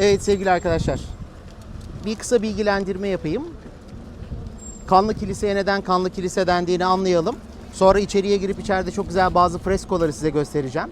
Evet sevgili arkadaşlar. Bir kısa bilgilendirme yapayım. Kanlı Kilise'ye neden Kanlı Kilise dendiğini anlayalım. Sonra içeriye girip içeride çok güzel bazı freskoları size göstereceğim.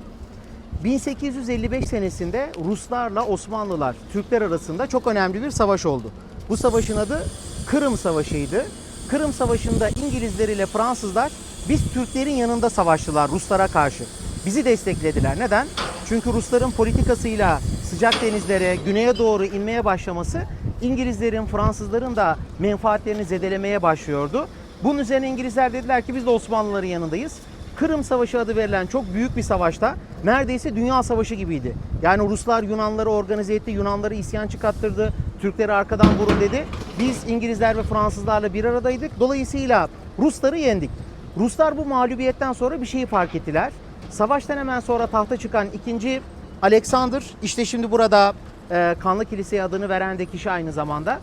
1855 senesinde Ruslarla Osmanlılar, Türkler arasında çok önemli bir savaş oldu. Bu savaşın adı Kırım Savaşı'ydı. Kırım Savaşı'nda İngilizler ile Fransızlar biz Türklerin yanında savaştılar Ruslara karşı. Bizi desteklediler. Neden? Çünkü Rusların politikasıyla sıcak denizlere, güneye doğru inmeye başlaması İngilizlerin, Fransızların da menfaatlerini zedelemeye başlıyordu. Bunun üzerine İngilizler dediler ki biz de Osmanlıların yanındayız. Kırım Savaşı adı verilen çok büyük bir savaşta neredeyse dünya savaşı gibiydi. Yani Ruslar Yunanları organize etti, Yunanları isyan çıkarttırdı, Türkleri arkadan vurun dedi. Biz İngilizler ve Fransızlarla bir aradaydık. Dolayısıyla Rusları yendik. Ruslar bu mağlubiyetten sonra bir şeyi fark ettiler. Savaştan hemen sonra tahta çıkan ikinci Alexander, işte şimdi burada e, Kanlı Kiliseye adını veren de kişi aynı zamanda.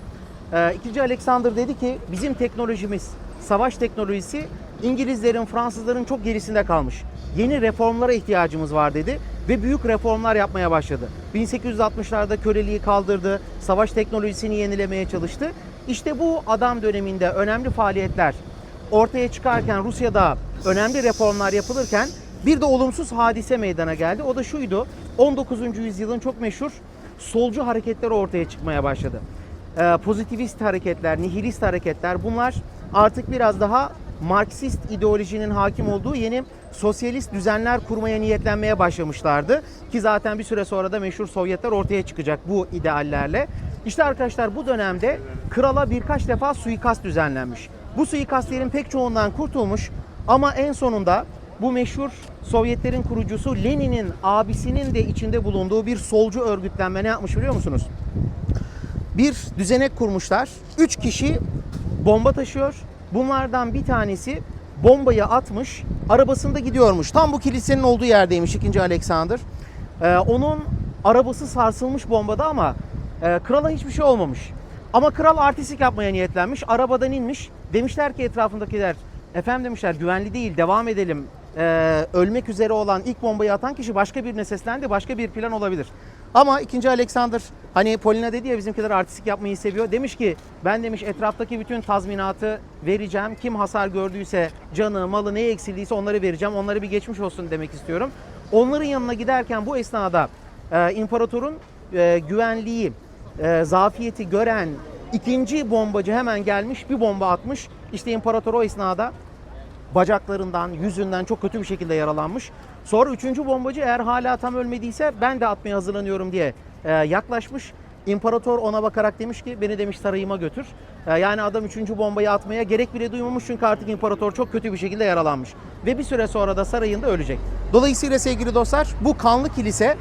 E, ikinci Alexander dedi ki bizim teknolojimiz, savaş teknolojisi İngilizlerin, Fransızların çok gerisinde kalmış. Yeni reformlara ihtiyacımız var dedi ve büyük reformlar yapmaya başladı. 1860'larda köleliği kaldırdı, savaş teknolojisini yenilemeye çalıştı. İşte bu adam döneminde önemli faaliyetler ortaya çıkarken Rusya'da önemli reformlar yapılırken bir de olumsuz hadise meydana geldi. O da şuydu. 19. yüzyılın çok meşhur solcu hareketleri ortaya çıkmaya başladı. Ee, pozitivist hareketler, nihilist hareketler bunlar artık biraz daha Marksist ideolojinin hakim olduğu yeni sosyalist düzenler kurmaya niyetlenmeye başlamışlardı. Ki zaten bir süre sonra da meşhur Sovyetler ortaya çıkacak bu ideallerle. İşte arkadaşlar bu dönemde krala birkaç defa suikast düzenlenmiş. Bu suikastlerin pek çoğundan kurtulmuş ama en sonunda bu meşhur Sovyetlerin kurucusu Lenin'in abisinin de içinde bulunduğu bir solcu örgütlenme ne yapmış biliyor musunuz? Bir düzenek kurmuşlar. Üç kişi bomba taşıyor. Bunlardan bir tanesi bombayı atmış, arabasında gidiyormuş. Tam bu kilisenin olduğu yerdeymiş 2. Alexander. Ee, onun arabası sarsılmış bombada ama e, krala hiçbir şey olmamış. Ama kral artistik yapmaya niyetlenmiş. Arabadan inmiş. Demişler ki etrafındakiler, efendim demişler güvenli değil devam edelim. Ee, ölmek üzere olan ilk bombayı atan kişi başka birine seslendi. Başka bir plan olabilir. Ama 2. Alexander hani Polina dedi ya bizimkiler artistik yapmayı seviyor. Demiş ki ben demiş etraftaki bütün tazminatı vereceğim. Kim hasar gördüyse canı, malı, ne eksildiyse onları vereceğim. Onları bir geçmiş olsun demek istiyorum. Onların yanına giderken bu esnada e, imparatorun e, güvenliği, e, zafiyeti gören ikinci bombacı hemen gelmiş bir bomba atmış. İşte imparator o esnada bacaklarından, yüzünden çok kötü bir şekilde yaralanmış. Sonra üçüncü bombacı eğer hala tam ölmediyse ben de atmaya hazırlanıyorum diye e, yaklaşmış. İmparator ona bakarak demiş ki beni demiş sarayıma götür. E, yani adam üçüncü bombayı atmaya gerek bile duymamış çünkü artık imparator çok kötü bir şekilde yaralanmış. Ve bir süre sonra da sarayında ölecek. Dolayısıyla sevgili dostlar bu kanlı kilise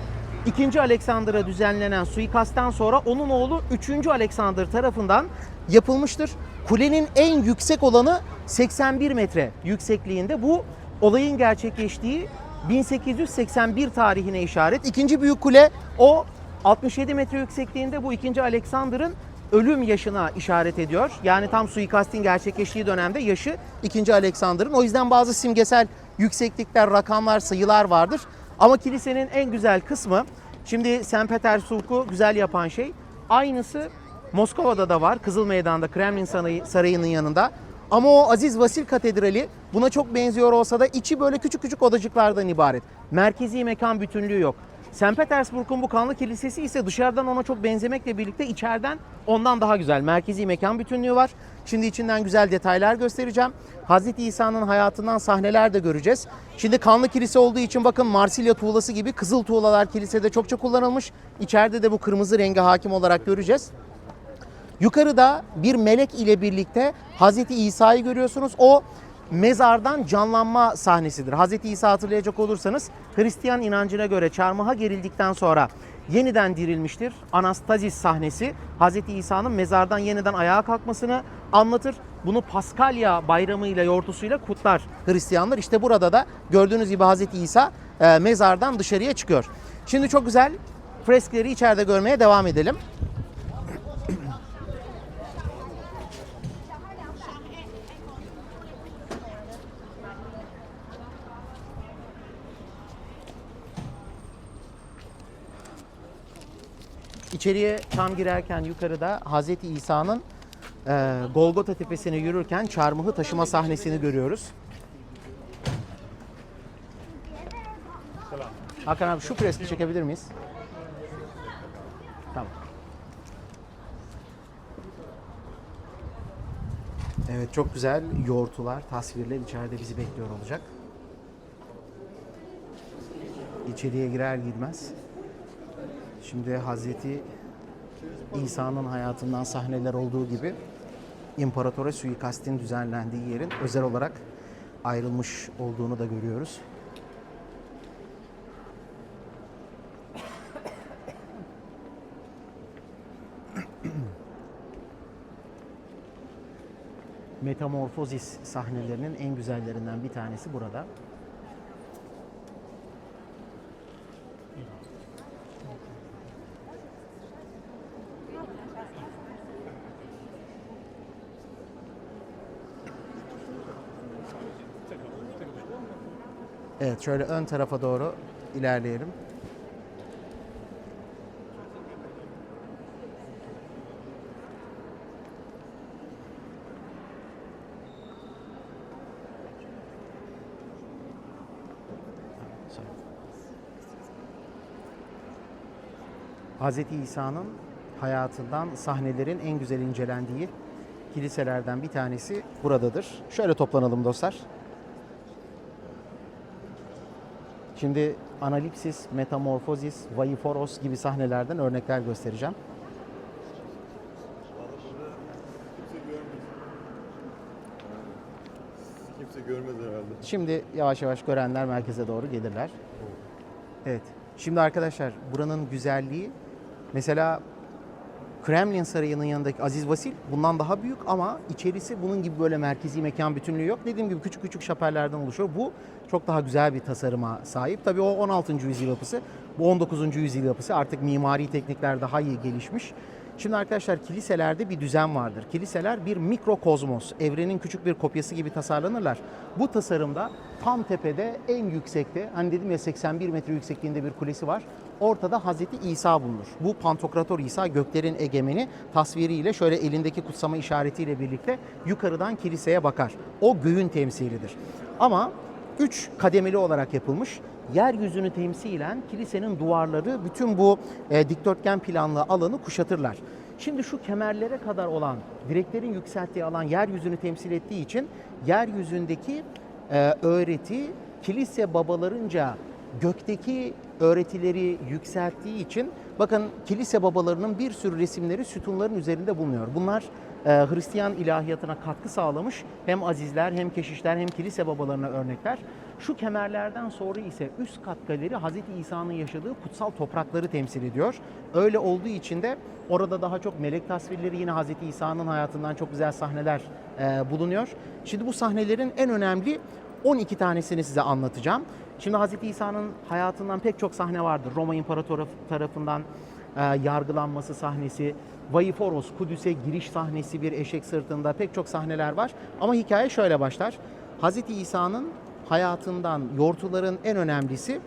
2. Alexander'a düzenlenen suikastten sonra onun oğlu 3. Alexander tarafından yapılmıştır. Kulenin en yüksek olanı 81 metre yüksekliğinde. Bu olayın gerçekleştiği 1881 tarihine işaret. İkinci büyük kule o 67 metre yüksekliğinde bu 2. Alexander'ın ölüm yaşına işaret ediyor. Yani tam suikastin gerçekleştiği dönemde yaşı 2. Alexander'ın. O yüzden bazı simgesel yükseklikler, rakamlar, sayılar vardır. Ama kilisenin en güzel kısmı, şimdi St. Petersburg'u güzel yapan şey, aynısı Moskova'da da var. Kızıl Meydan'da, Kremlin Sarayı- Sarayı'nın yanında. Ama o Aziz Vasil Katedrali buna çok benziyor olsa da içi böyle küçük küçük odacıklardan ibaret. Merkezi mekan bütünlüğü yok. St. Petersburg'un bu kanlı kilisesi ise dışarıdan ona çok benzemekle birlikte içeriden ondan daha güzel. Merkezi mekan bütünlüğü var. Şimdi içinden güzel detaylar göstereceğim. Hazreti İsa'nın hayatından sahneler de göreceğiz. Şimdi kanlı kilise olduğu için bakın Marsilya tuğlası gibi kızıl tuğlalar kilisede çokça kullanılmış. İçeride de bu kırmızı rengi hakim olarak göreceğiz. Yukarıda bir melek ile birlikte Hazreti İsa'yı görüyorsunuz. O mezardan canlanma sahnesidir. Hazreti İsa hatırlayacak olursanız Hristiyan inancına göre çarmıha gerildikten sonra yeniden dirilmiştir. Anastazis sahnesi Hazreti İsa'nın mezardan yeniden ayağa kalkmasını anlatır. Bunu Paskalya bayramıyla yortusuyla kutlar Hristiyanlar. İşte burada da gördüğünüz gibi Hazreti İsa e, mezardan dışarıya çıkıyor. Şimdi çok güzel freskleri içeride görmeye devam edelim. İçeriye tam girerken yukarıda Hazreti İsa'nın e, Golgota tepesine yürürken çarmıhı taşıma sahnesini görüyoruz. Hakan abi şu freski çekebilir miyiz? Tamam. Evet çok güzel yoğurtular, tasvirler içeride bizi bekliyor olacak. İçeriye girer girmez. Şimdi Hazreti İsa'nın hayatından sahneler olduğu gibi imparatora suikastin düzenlendiği yerin özel olarak ayrılmış olduğunu da görüyoruz. Metamorfozis sahnelerinin en güzellerinden bir tanesi burada. Evet şöyle ön tarafa doğru ilerleyelim. Hz. İsa'nın hayatından sahnelerin en güzel incelendiği kiliselerden bir tanesi buradadır. Şöyle toplanalım dostlar. Şimdi analipsis, metamorfozis, vaiforos gibi sahnelerden örnekler göstereceğim. Kimse görmez herhalde. Şimdi yavaş yavaş görenler merkeze doğru gelirler. Evet. Şimdi arkadaşlar buranın güzelliği mesela Kremlin Sarayı'nın yanındaki Aziz Vasil bundan daha büyük ama içerisi bunun gibi böyle merkezi mekan bütünlüğü yok. Dediğim gibi küçük küçük şapellerden oluşuyor. Bu çok daha güzel bir tasarıma sahip. Tabii o 16. yüzyıl yapısı. Bu 19. yüzyıl yapısı. Artık mimari teknikler daha iyi gelişmiş. Şimdi arkadaşlar kiliselerde bir düzen vardır. Kiliseler bir mikrokozmos, evrenin küçük bir kopyası gibi tasarlanırlar. Bu tasarımda tam tepede en yüksekte, hani dedim ya 81 metre yüksekliğinde bir kulesi var. Ortada Hazreti İsa bulunur. Bu Pantokrator İsa göklerin egemeni tasviriyle şöyle elindeki kutsama işaretiyle birlikte yukarıdan kiliseye bakar. O göğün temsilidir. Ama üç kademeli olarak yapılmış. Yeryüzünü temsilen kilisenin duvarları bütün bu e, dikdörtgen planlı alanı kuşatırlar. Şimdi şu kemerlere kadar olan direklerin yükselttiği alan yeryüzünü temsil ettiği için yeryüzündeki e, öğreti kilise babalarınca gökteki öğretileri yükselttiği için bakın kilise babalarının bir sürü resimleri sütunların üzerinde bulunuyor. Bunlar e, Hristiyan ilahiyatına katkı sağlamış hem azizler hem keşişler hem kilise babalarına örnekler. Şu kemerlerden sonra ise üst kat galeri Hazreti İsa'nın yaşadığı kutsal toprakları temsil ediyor. Öyle olduğu için de orada daha çok melek tasvirleri yine Hazreti İsa'nın hayatından çok güzel sahneler e, bulunuyor. Şimdi bu sahnelerin en önemli 12 tanesini size anlatacağım. Şimdi Hazreti İsa'nın hayatından pek çok sahne vardır. Roma İmparatoru tarafından e, yargılanması sahnesi, Vaiforos, Kudüs'e giriş sahnesi bir eşek sırtında pek çok sahneler var. Ama hikaye şöyle başlar. Hazreti İsa'nın hayatından yortuların en önemlisi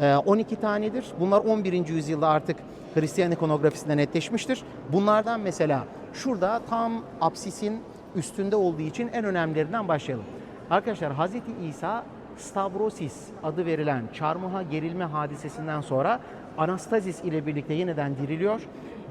e, 12 tanedir. Bunlar 11. yüzyılda artık Hristiyan ikonografisinde netleşmiştir. Bunlardan mesela şurada tam apsisin üstünde olduğu için en önemlilerinden başlayalım. Arkadaşlar Hazreti İsa Stavrosis adı verilen çarmıha gerilme hadisesinden sonra Anastazis ile birlikte yeniden diriliyor.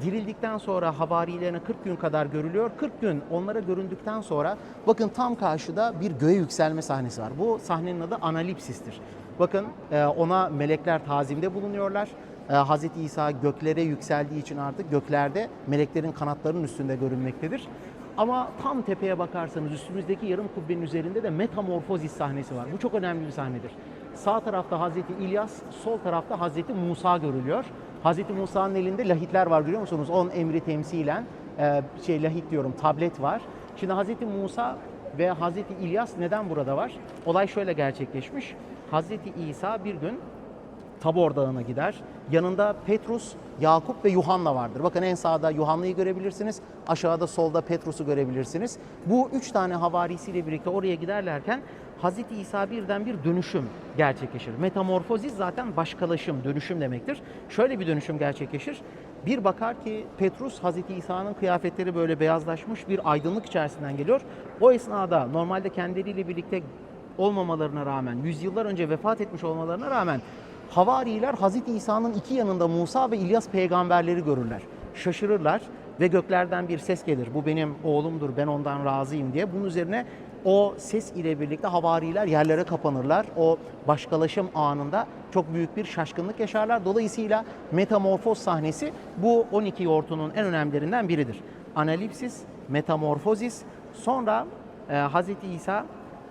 Dirildikten sonra havarilerine 40 gün kadar görülüyor. 40 gün onlara göründükten sonra bakın tam karşıda bir göğe yükselme sahnesi var. Bu sahnenin adı analipsistir. Bakın e, ona melekler tazimde bulunuyorlar. E, Hazreti İsa göklere yükseldiği için artık göklerde meleklerin kanatlarının üstünde görünmektedir. Ama tam tepeye bakarsanız üstümüzdeki yarım kubbenin üzerinde de metamorfozis sahnesi var. Bu çok önemli bir sahnedir. Sağ tarafta Hazreti İlyas, sol tarafta Hazreti Musa görülüyor. Hazreti Musa'nın elinde lahitler var görüyor musunuz? On emri temsilen e, şey lahit diyorum tablet var. Şimdi Hazreti Musa ve Hazreti İlyas neden burada var? Olay şöyle gerçekleşmiş. Hazreti İsa bir gün Tabor Dağı'na gider. Yanında Petrus, Yakup ve Yuhanna vardır. Bakın en sağda Yuhanna'yı görebilirsiniz. Aşağıda solda Petrus'u görebilirsiniz. Bu üç tane havarisiyle birlikte oraya giderlerken Hazreti İsa birden bir dönüşüm gerçekleşir. Metamorfozis zaten başkalaşım, dönüşüm demektir. Şöyle bir dönüşüm gerçekleşir. Bir bakar ki Petrus Hazreti İsa'nın kıyafetleri böyle beyazlaşmış bir aydınlık içerisinden geliyor. O esnada normalde kendileriyle birlikte olmamalarına rağmen, yüzyıllar önce vefat etmiş olmalarına rağmen havariler Hazreti İsa'nın iki yanında Musa ve İlyas peygamberleri görürler. Şaşırırlar ve göklerden bir ses gelir. Bu benim oğlumdur, ben ondan razıyım diye. Bunun üzerine o ses ile birlikte havariler yerlere kapanırlar. O başkalaşım anında çok büyük bir şaşkınlık yaşarlar. Dolayısıyla metamorfoz sahnesi bu 12 yortunun en önemlilerinden biridir. Analipsis, metamorfozis, sonra e, Hazreti İsa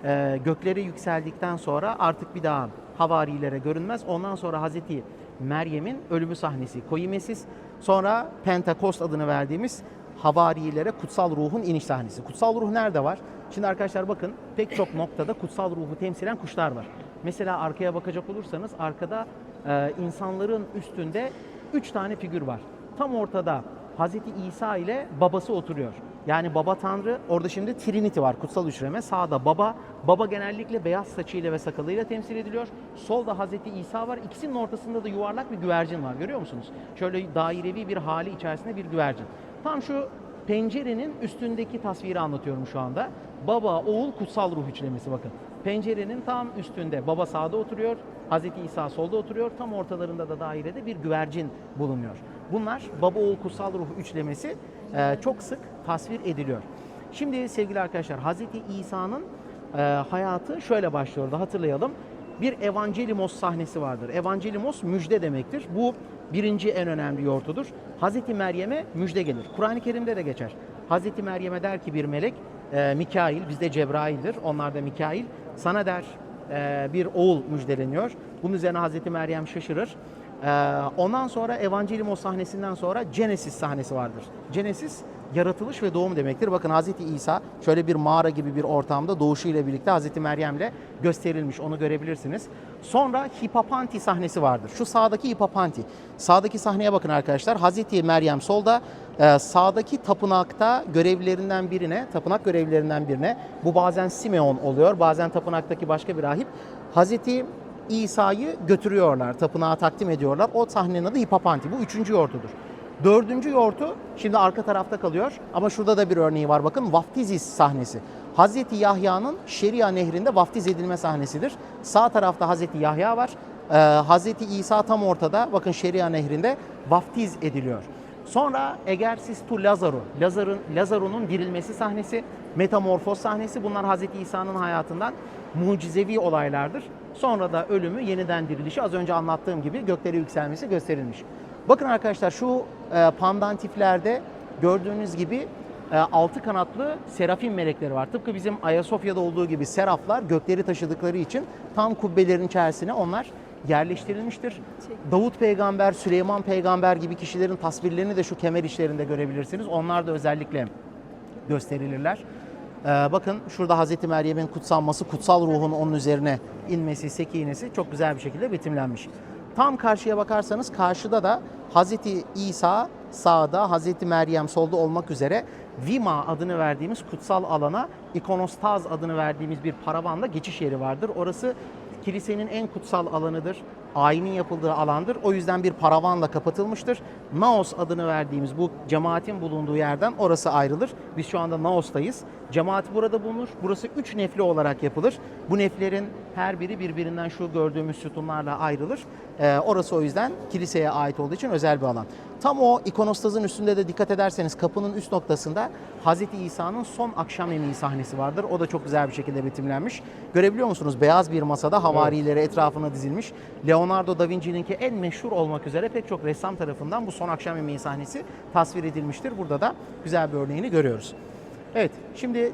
e, göklere yükseldikten sonra artık bir daha havarilere görünmez. Ondan sonra Hazreti Meryem'in ölümü sahnesi Koyimesis. Sonra Pentakost adını verdiğimiz havarilere kutsal ruhun iniş sahnesi. Kutsal ruh nerede var? Şimdi arkadaşlar bakın pek çok noktada kutsal ruhu temsilen kuşlar var. Mesela arkaya bakacak olursanız arkada e, insanların üstünde üç tane figür var. Tam ortada Hazreti İsa ile babası oturuyor. Yani baba tanrı orada şimdi Trinity var kutsal üçleme. Sağda baba. Baba genellikle beyaz saçıyla ve sakalıyla temsil ediliyor. Solda Hazreti İsa var. İkisinin ortasında da yuvarlak bir güvercin var. Görüyor musunuz? Şöyle dairevi bir hali içerisinde bir güvercin. Tam şu pencerenin üstündeki tasviri anlatıyorum şu anda. Baba, oğul, kutsal ruh üçlemesi bakın. Pencerenin tam üstünde baba sağda oturuyor, Hazreti İsa solda oturuyor. Tam ortalarında da dairede bir güvercin bulunuyor. Bunlar baba, oğul, kutsal ruh üçlemesi çok sık tasvir ediliyor. Şimdi sevgili arkadaşlar Hazreti İsa'nın e, hayatı şöyle başlıyordu hatırlayalım. Bir evangelimos sahnesi vardır. Evangelimos müjde demektir. Bu birinci en önemli yortudur. Hazreti Meryem'e müjde gelir. Kur'an-ı Kerim'de de geçer. Hazreti Meryem'e der ki bir melek, e, Mikail, bizde Cebrail'dir, onlar da Mikail. Sana der e, bir oğul müjdeleniyor. Bunun üzerine Hazreti Meryem şaşırır. E, ondan sonra Evangelimos sahnesinden sonra Genesis sahnesi vardır. Genesis yaratılış ve doğum demektir. Bakın Hazreti İsa şöyle bir mağara gibi bir ortamda doğuşuyla birlikte Hazreti Meryem'le gösterilmiş. Onu görebilirsiniz. Sonra Hipapanti sahnesi vardır. Şu sağdaki Hipapanti. Sağdaki sahneye bakın arkadaşlar. Hazreti Meryem solda, e, sağdaki tapınakta görevlilerinden birine, tapınak görevlilerinden birine, bu bazen Simeon oluyor, bazen tapınaktaki başka bir rahip. Hazreti İsa'yı götürüyorlar, tapınağa takdim ediyorlar. O sahnenin adı Hipapanti. Bu üçüncü yortudur. Dördüncü yortu şimdi arka tarafta kalıyor ama şurada da bir örneği var bakın vaftizis sahnesi. Hazreti Yahya'nın Şeria nehrinde vaftiz edilme sahnesidir. Sağ tarafta Hazreti Yahya var. Ee, Hazreti İsa tam ortada bakın Şeria nehrinde vaftiz ediliyor. Sonra Egersis tu Lazaru, Lazar'ın Lazarunun dirilmesi sahnesi, metamorfoz sahnesi bunlar Hazreti İsa'nın hayatından mucizevi olaylardır. Sonra da ölümü, yeniden dirilişi az önce anlattığım gibi göklere yükselmesi gösterilmiş. Bakın arkadaşlar şu pandantiflerde gördüğünüz gibi e, altı kanatlı serafim melekleri var. Tıpkı bizim Ayasofya'da olduğu gibi seraflar gökleri taşıdıkları için tam kubbelerin içerisine onlar yerleştirilmiştir. Davut peygamber, Süleyman peygamber gibi kişilerin tasvirlerini de şu kemer işlerinde görebilirsiniz. Onlar da özellikle gösterilirler. Ee, bakın şurada Hazreti Meryem'in kutsanması, kutsal ruhun onun üzerine inmesi, sekinesi çok güzel bir şekilde betimlenmiş. Tam karşıya bakarsanız karşıda da Hazreti İsa sağda, Hazreti Meryem solda olmak üzere Vima adını verdiğimiz kutsal alana ikonostaz adını verdiğimiz bir paravanla geçiş yeri vardır. Orası kilisenin en kutsal alanıdır. Ayinin yapıldığı alandır. O yüzden bir paravanla kapatılmıştır. Naos adını verdiğimiz bu cemaatin bulunduğu yerden orası ayrılır. Biz şu anda Naos'tayız. Cemaat burada bulunur. Burası üç nefli olarak yapılır. Bu neflerin her biri birbirinden şu gördüğümüz sütunlarla ayrılır. Ee, orası o yüzden kiliseye ait olduğu için özel bir alan. Tam o ikonostazın üstünde de dikkat ederseniz kapının üst noktasında Hazreti İsa'nın son akşam yemeği sahnesi vardır. O da çok güzel bir şekilde betimlenmiş. Görebiliyor musunuz? Beyaz bir masada havarileri etrafına dizilmiş. Leonardo da Vinci'ninki en meşhur olmak üzere pek çok ressam tarafından bu son akşam yemeği sahnesi tasvir edilmiştir. Burada da güzel bir örneğini görüyoruz. Evet, şimdi